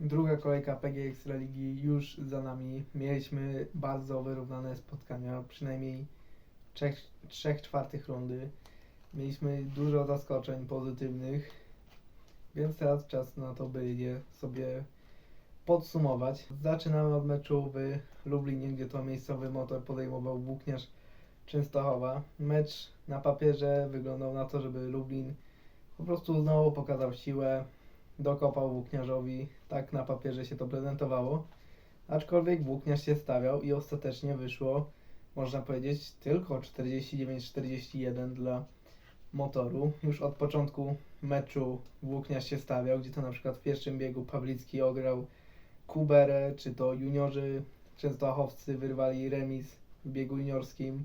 Druga kolejka PG Ekstraligi już za nami. Mieliśmy bardzo wyrównane spotkania, przynajmniej trzech, trzech czwartych rundy. Mieliśmy dużo zaskoczeń pozytywnych, więc teraz czas na to, by je sobie podsumować. Zaczynamy od meczu w Lublinie, gdzie to miejscowy motor podejmował włókniarz Częstochowa. Mecz na papierze wyglądał na to, żeby Lublin po prostu znowu pokazał siłę, dokopał włókniarzowi, tak na papierze się to prezentowało. Aczkolwiek włókniarz się stawiał i ostatecznie wyszło, można powiedzieć, tylko 49-41 dla motoru. Już od początku meczu włókniarz się stawiał, gdzie to na przykład w pierwszym biegu Pawlicki ograł Kuberę, czy to juniorzy częstochowcy wyrwali remis w biegu juniorskim,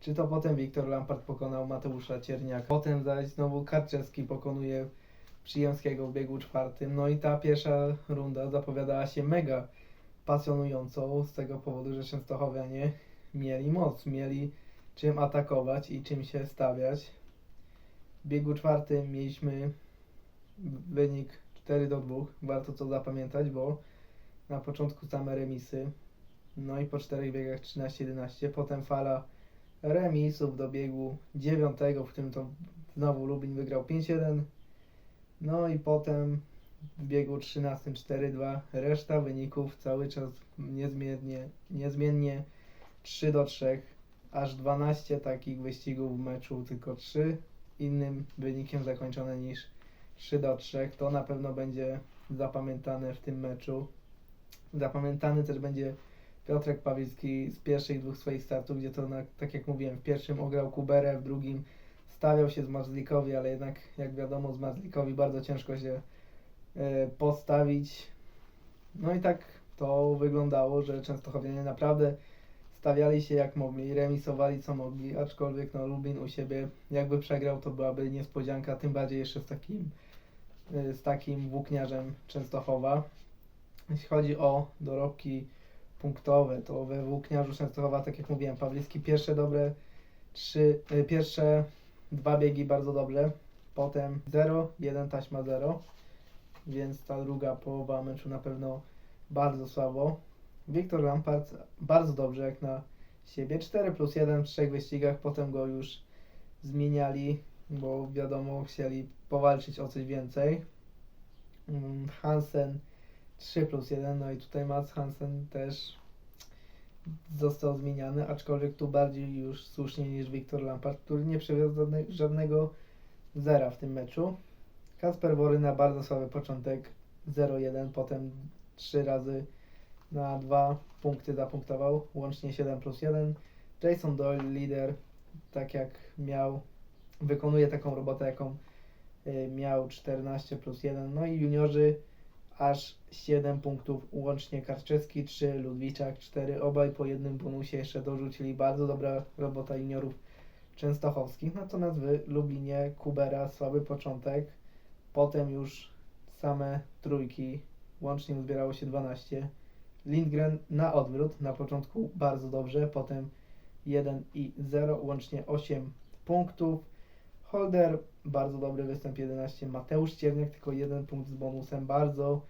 czy to potem Wiktor Lampard pokonał Mateusza Cierniaka. Potem zaś znowu Karczewski pokonuje Przyjemskiego w biegu czwartym. No i ta pierwsza runda zapowiadała się mega pasjonująco z tego powodu, że Częstochowianie mieli moc, mieli czym atakować i czym się stawiać. W biegu czwartym mieliśmy wynik 4 do 2. Warto to zapamiętać, bo na początku same remisy. No i po czterech biegach 13-11. Potem fala remisów do biegu dziewiątego, w którym to znowu Lublin wygrał 5-1. No i potem w biegu 13 4-2 reszta wyników cały czas niezmiennie, niezmiennie 3 do 3, aż 12 takich wyścigów w meczu, tylko 3 innym wynikiem zakończone niż 3 do 3. To na pewno będzie zapamiętane w tym meczu. Zapamiętany też będzie Piotrek Pawlicki z pierwszych dwóch swoich startów, gdzie to, na, tak jak mówiłem, w pierwszym ograł Kuberę, w drugim stawiał się z Marzlikowi, ale jednak, jak wiadomo, z Marzlikowi bardzo ciężko się e, postawić. No i tak to wyglądało, że Częstochowianie naprawdę stawiali się jak mogli, remisowali co mogli, aczkolwiek no Lublin u siebie jakby przegrał to byłaby niespodzianka, tym bardziej jeszcze z takim, e, z takim włókniarzem Częstochowa. Jeśli chodzi o dorobki punktowe, to we włókniarzu Częstochowa, tak jak mówiłem, Pawlicki pierwsze dobre trzy, e, pierwsze dwa biegi bardzo dobrze, potem 0, 1 taśma 0, więc ta druga połowa meczu na pewno bardzo słabo. Wiktor Lampard bardzo dobrze jak na siebie, 4 plus 1 w trzech wyścigach, potem go już zmieniali, bo wiadomo chcieli powalczyć o coś więcej. Mm, Hansen 3 plus 1, no i tutaj Mats Hansen też został zmieniany, aczkolwiek tu bardziej już słusznie niż Wiktor Lampard, który nie przywiózł żadne, żadnego zera w tym meczu. Kasper Woryna bardzo słaby początek 0-1, potem 3 razy na 2 punkty zapunktował, łącznie 7 plus 1. Jason Doyle, lider, tak jak miał, wykonuje taką robotę, jaką y, miał 14 plus 1. No i juniorzy aż 7 punktów, łącznie Karczewski 3, Ludwiczak 4, obaj po jednym bonusie jeszcze dorzucili. Bardzo dobra robota juniorów częstochowskich. Natomiast w Lublinie Kubera słaby początek, potem już same trójki, łącznie uzbierało się 12. Lindgren na odwrót, na początku bardzo dobrze, potem 1 i 0, łącznie 8 punktów. Holder, bardzo dobry występ 11. Mateusz Cierniak, tylko jeden punkt z bonusem. Bardzo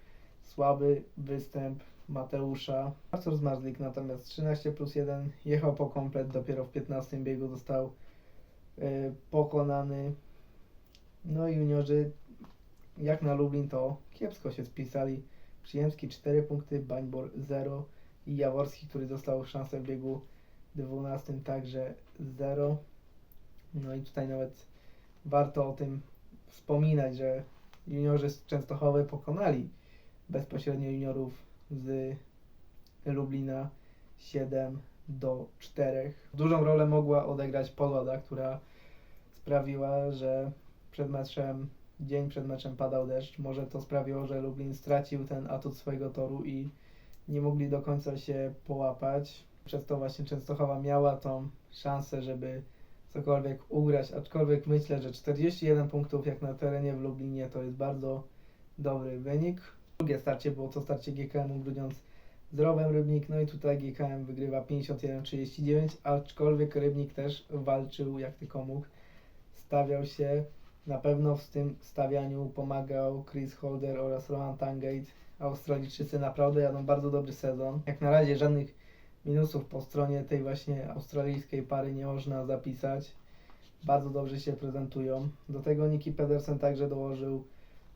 słaby występ Mateusza. Artur Zmarzlik natomiast 13 plus 1 jechał po komplet, dopiero w 15 biegu został y, pokonany. No i juniorzy, jak na Lublin, to kiepsko się spisali. Przyjemski 4 punkty, Bańbor 0 i Jaworski, który dostał szansę w biegu 12 także 0. No i tutaj nawet warto o tym wspominać, że juniorzy z Częstochowy pokonali bezpośrednio juniorów z Lublina 7 do 4. Dużą rolę mogła odegrać pogoda, która sprawiła, że przed meczem, dzień przed meczem padał deszcz. Może to sprawiło, że Lublin stracił ten atut swojego toru i nie mogli do końca się połapać. Przez to właśnie Częstochowa miała tą szansę, żeby cokolwiek ugrać, aczkolwiek myślę, że 41 punktów jak na terenie w Lublinie to jest bardzo dobry wynik. Drugie starcie było to starcie GKM-u Grudziądz z Rowem Rybnik, no i tutaj GKM wygrywa 51-39, aczkolwiek Rybnik też walczył jak tylko mógł, stawiał się, na pewno w tym stawianiu pomagał Chris Holder oraz Roman Tangate, Australijczycy naprawdę jadą bardzo dobry sezon. Jak na razie żadnych minusów po stronie tej właśnie australijskiej pary nie można zapisać. Bardzo dobrze się prezentują. Do tego Niki Pedersen także dołożył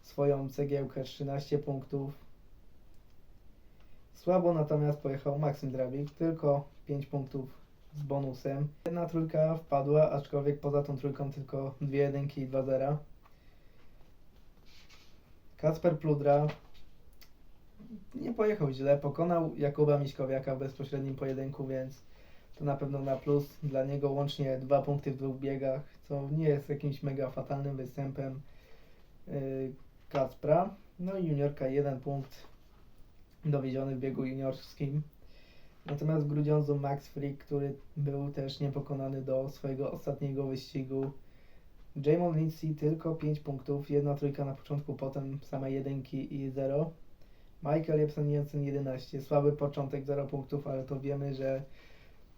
swoją cegiełkę 13 punktów. Słabo natomiast pojechał Maksym Drawik, tylko 5 punktów z bonusem. Jedna trójka wpadła, aczkolwiek poza tą trójką tylko dwie jedynki i 2 zera. Kacper Pludra nie pojechał źle, pokonał Jakuba Miśkowiaka w bezpośrednim pojedynku, więc to na pewno na plus. Dla niego łącznie dwa punkty w dwóch biegach, co nie jest jakimś mega fatalnym występem yy, Kacpra. No i juniorka jeden punkt dowiedziony w biegu juniorskim. Natomiast w Grudziądzu Max Frick, który był też niepokonany do swojego ostatniego wyścigu. Jamon Lindsay tylko 5 punktów, jedna trójka na początku, potem same jedynki i 0. Michael Jepsen Jensen 11, słaby początek, 0 punktów, ale to wiemy, że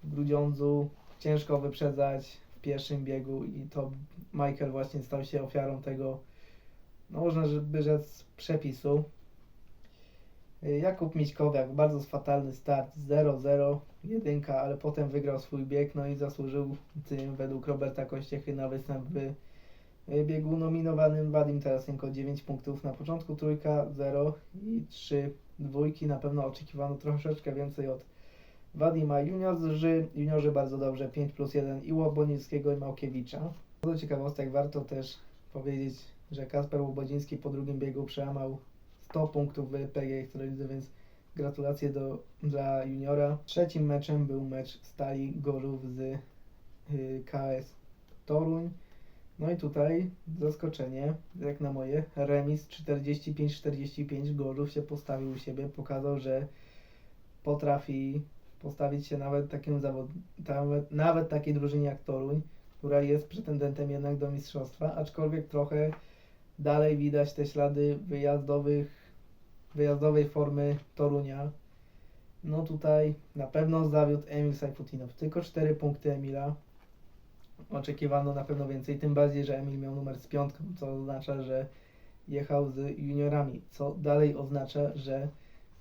w Grudziądzu ciężko wyprzedzać w pierwszym biegu i to Michael właśnie stał się ofiarą tego, no można by rzec, przepisu. Jakub Miśkowiak, bardzo fatalny start, 0-0, jedynka, ale potem wygrał swój bieg, no i zasłużył tym według Roberta Kościechy na występ w biegu nominowanym Wadim Tarasenko 9 punktów na początku, trójka 0 i 3 dwójki, na pewno oczekiwano troszeczkę więcej od Wadima juniorzy, juniorzy bardzo dobrze, 5 plus 1 i Łobonickiego i Małkiewicza. Do ciekawostek warto też powiedzieć, że Kasper Łobodziński po drugim biegu przełamał 100 punktów w PG Ekstralidze, więc gratulacje do, dla juniora. Trzecim meczem był mecz Stali Gorzów z y, KS Toruń. No i tutaj zaskoczenie, jak na moje, remis 45-45 Gorzów się postawił u siebie, pokazał, że potrafi postawić się nawet takim zawod, nawet, nawet takiej drużynie jak Toruń, która jest pretendentem jednak do mistrzostwa, aczkolwiek trochę dalej widać te ślady wyjazdowych, wyjazdowej formy Torunia. No tutaj na pewno zawiódł Emil Sajfutinow. Tylko 4 punkty Emila. Oczekiwano na pewno więcej, tym bardziej, że Emil miał numer z piątką, co oznacza, że jechał z juniorami, co dalej oznacza, że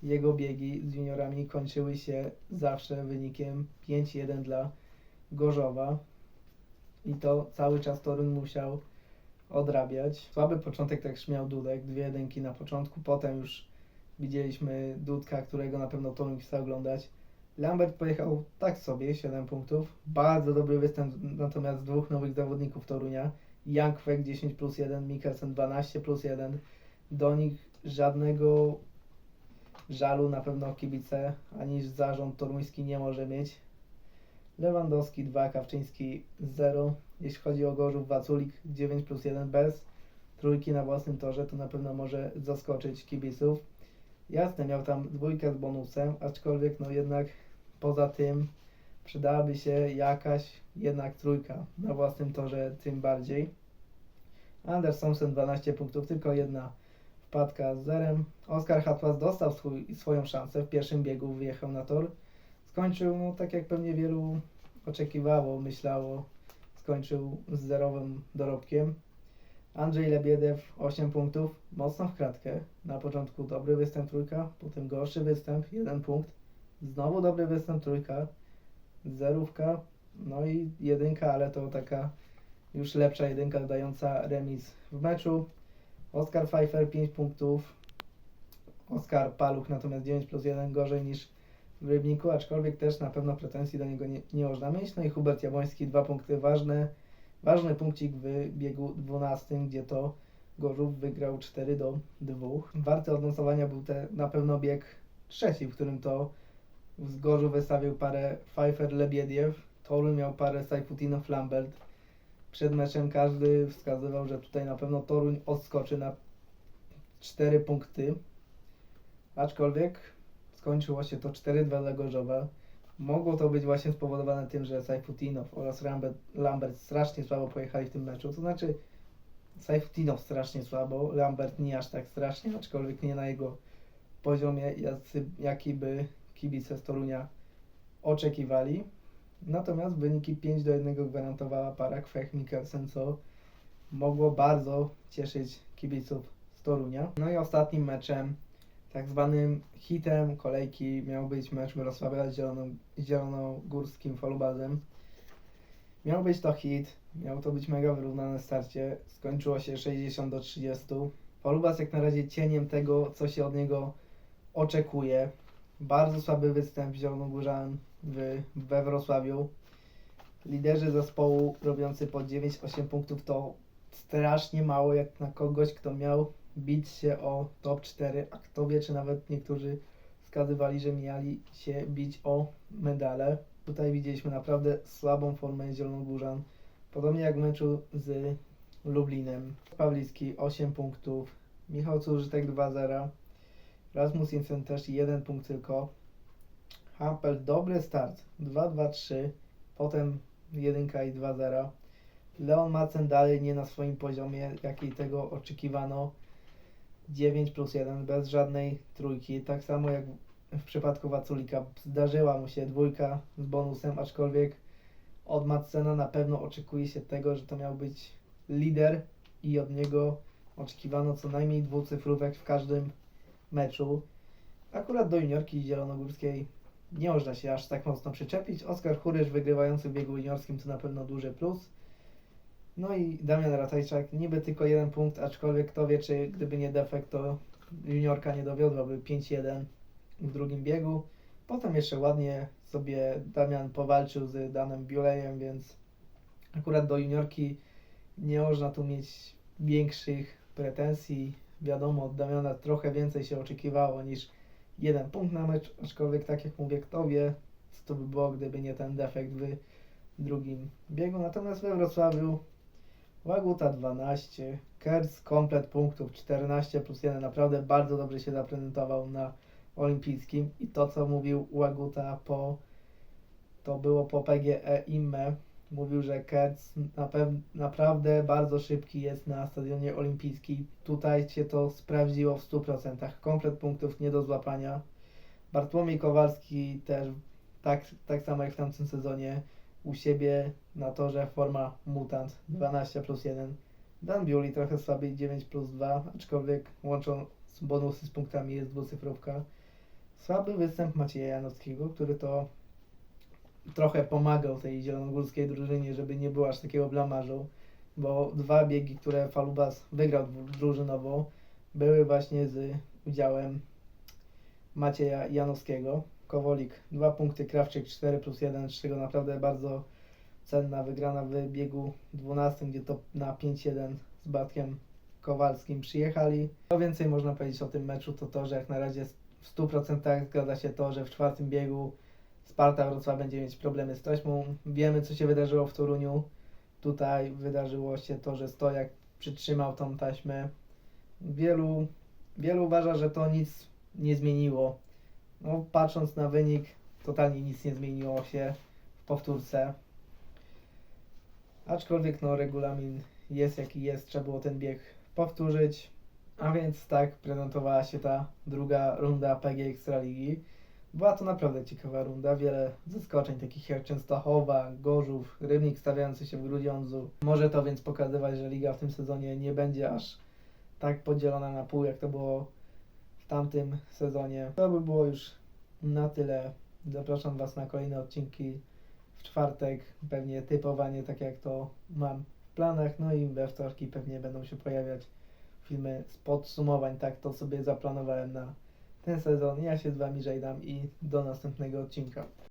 jego biegi z juniorami kończyły się zawsze wynikiem 5-1 dla Gorzowa. I to cały czas Toruń musiał odrabiać. Słaby początek też miał Dudek, dwie jedynki na początku, potem już widzieliśmy Dudka, którego na pewno Toruń chce oglądać. Lambert pojechał tak sobie, 7 punktów. Bardzo dobry występ natomiast dwóch nowych zawodników Torunia. Jankwek 10 plus 1, Mikkelsen 12 plus 1. Do nich żadnego żalu na pewno kibice, ani zarząd toruński nie może mieć. Lewandowski 2, Kawczyński 0. Jeśli chodzi o Gorzów, Waculik 9 plus 1 bez trójki na własnym torze, to na pewno może zaskoczyć kibiców. Jasne, miał tam dwójkę z bonusem, aczkolwiek no jednak poza tym przydałaby się jakaś jednak trójka na własnym torze tym bardziej. Anders Thompson 12 punktów, tylko jedna wpadka z zerem. Oskar Hatwas dostał swój, swoją szansę w pierwszym biegu, wyjechał na tor. Skończył, no tak jak pewnie wielu oczekiwało, myślało, skończył z zerowym dorobkiem. Andrzej Lebiedew 8 punktów, mocno w kratkę. Na początku dobry występ trójka, potem gorszy występ, 1 punkt. Znowu dobry występ trójka, zerówka, no i jedynka, ale to taka już lepsza jedynka dająca remis w meczu. Oskar Pfeiffer 5 punktów, Oskar Paluch natomiast 9 plus 1 gorzej niż w Rybniku, aczkolwiek też na pewno pretensji do niego nie, nie można mieć. No i Hubert Jabłoński 2 punkty ważne, ważny punkcik w biegu 12, gdzie to Gorzów wygrał 4 do 2. Warty odnotowania był te, na pewno bieg trzeci, w którym to z Gorzów wystawił parę Pfeiffer Lebiediew, Toruń miał parę Sajfutinow Lambert. Przed meczem każdy wskazywał, że tutaj na pewno Toruń odskoczy na 4 punkty. Aczkolwiek skończyło się to 4-2 dla Gorzowa. Mogło to być właśnie spowodowane tym, że Sajfutinow oraz Lambert, Lambert strasznie słabo pojechali w tym meczu. To znaczy Sajfutinow strasznie słabo, Lambert nie aż tak strasznie, aczkolwiek nie na jego poziomie, jaki by kibice z Torunia oczekiwali. Natomiast wyniki 5 do 1 gwarantowała para Kwech Mikkelsen, co mogło bardzo cieszyć kibiców z Torunia. No i ostatnim meczem Tak zwanym hitem kolejki miał być mecz Wrocławia z Zieloną, Zielonogórskim Falubazem. Miał być to hit, miało to być mega wyrównane starcie. Skończyło się 60 do 30. Falubas jak na razie cieniem tego, co się od niego oczekuje. Bardzo słaby występ Zielonogórzan w, we Wrocławiu. Liderzy zespołu robiący po 9-8 punktów to strasznie mało jak na kogoś, kto miał bić się o top 4, a kto wie, czy nawet niektórzy wskazywali, że mieli się bić o medale. Tutaj widzieliśmy naprawdę słabą formę Zielonogórzan. Podobnie jak w meczu z Lublinem. Pawlicki 8 punktów, Michał Cużytek 2-0, Rasmus Jensen też 1 punkt tylko. Hampel dobry start 2-2-3, potem 1 i 2-0. Leon Macen dalej nie na swoim poziomie, jakiej tego oczekiwano. 9 plus 1 bez żadnej trójki. Tak samo jak w przypadku Waculika zdarzyła mu się dwójka z bonusem, aczkolwiek od Madsena na pewno oczekuje się tego, że to miał być lider i od niego oczekiwano co najmniej dwucyfrówek w każdym meczu. Akurat do juniorki zielonogórskiej nie można się aż tak mocno przyczepić. Oskar Churysz wygrywający w biegu juniorskim to na pewno duży plus. No i Damian Ratajczak, niby tylko jeden punkt, aczkolwiek kto wie, czy gdyby nie defekt, to juniorka nie dowiodłaby 5-1 w drugim biegu. Potem jeszcze ładnie sobie Damian powalczył z Danem Biulejem, więc akurat do juniorki nie można tu mieć większych pretensji. Wiadomo, od Damiana trochę więcej się oczekiwało niż jeden punkt na mecz, aczkolwiek tak jak mówię, kto wie, co to by było, gdyby nie ten defekt w drugim biegu. Natomiast we Wrocławiu Łaguta 12, Kerz komplet punktów 14 plus 1, naprawdę bardzo dobrze się zaprezentował na olimpijskim i to co mówił Łaguta po to było po PGE IME mówił, że Kerz na naprawdę bardzo szybki jest na stadionie olimpijskim. Tutaj się to sprawdziło w 100%. Komplet punktów nie do złapania. Bartłomiej Kowalski też tak, tak samo jak w tamtym sezonie u siebie na torze forma mutant 12 plus 1. Dan Biuli trochę słabiej 9 plus 2, aczkolwiek łącząc bonusy z punktami jest dwucyfrówka. Słaby występ Macieja Janowskiego, który to trochę pomagał tej zielonogórskiej drużynie, żeby nie było aż takiego blamarzu, bo dwa biegi, które Falubas wygrał drużynowo, były właśnie z udziałem Macieja Janowskiego. Kowolik 2 punkty, Krawczyk 4 plus 1, z czego naprawdę bardzo cenna wygrana w biegu 12, gdzie to na 5-1 z Batkiem Kowalskim przyjechali. Co więcej można powiedzieć o tym meczu, to to, że jak na razie w 100% zgadza się to, że w czwartym biegu Sparta Wrocław będzie mieć problemy z taśmą. Wiemy, co się wydarzyło w Toruniu. Tutaj wydarzyło się to, że Stojak przytrzymał tą taśmę. Wielu, wielu uważa, że to nic nie zmieniło. No, patrząc na wynik, totalnie nic nie zmieniło się w powtórce. Aczkolwiek no, regulamin jest jaki jest, trzeba było ten bieg powtórzyć. A więc tak prezentowała się ta druga runda PG Ekstraligi. Była to naprawdę ciekawa runda, wiele zaskoczeń takich jak Częstochowa, Gorzów, Rybnik stawiający się w Grudziądzu. Może to więc pokazywać, że liga w tym sezonie nie będzie aż tak podzielona na pół, jak to było tamtym sezonie. To by było już na tyle. Zapraszam Was na kolejne odcinki w czwartek. Pewnie typowanie, tak jak to mam w planach. No i we wtorki pewnie będą się pojawiać filmy z podsumowań. Tak to sobie zaplanowałem na ten sezon. Ja się z Wami żegnam i do następnego odcinka.